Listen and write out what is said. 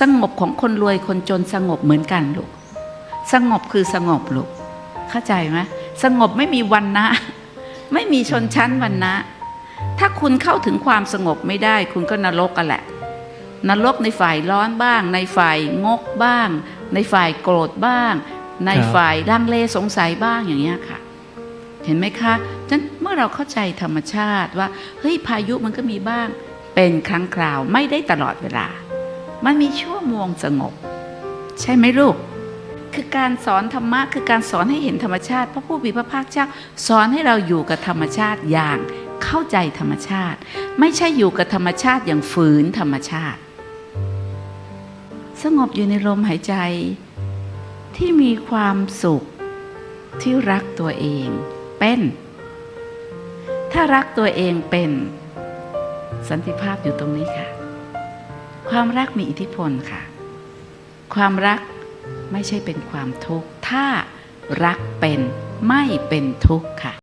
สงบของคนรวยคนจนสงบเหมือนกันลูก สงบคือสงบลูก เข้าใจไหมสงบไม่มีวันนะ ไม่มีชนชั้นวันนะ ถ้าคุณเข้าถึงความสงบไม่ได้ คุณก็นรกกันแหละ นรกในฝ่ายร้อนบ้าง ในฝ่ายงกบ้าง ในฝ่ายโกรธบ้าง ในฝ่ายลังเลสงสัยบ้างอย่างเงี้ยค่ะ เห็นไหมคะฉะนั้นเมื่อเราเข้าใจธรรมชาติว่าเฮ้ยพายุมันก็มีบ้าง เป็นครั้งคราวไม่ได้ตลอดเวลา มันมีชั่วโมงสงบ ใช่ไหมลูก คือการสอนธรรมะคือการสอนให้เห็นธรรมชาติ พระผู้มีพระภาคเจ้าสอนให้เราอยู่กับธรรมชาติอย่างเข้าใจธรรมชาติ ไม่ใช่อยู่กับธรรมชาติอย่างฝืนธรรมชาติ สงบอยู่ในลมหายใจ ที่มีความสุขที่รักตัวเองเป็น ถ้ารักตัวเองเป็น สันติภาพอยู่ตรงนี้ค่ะ ความรักมีอิทธิพลค่ะ ความรักไม่ใช่เป็นความทุกข์ ถ้ารักเป็นไม่เป็นทุกข์ค่ะ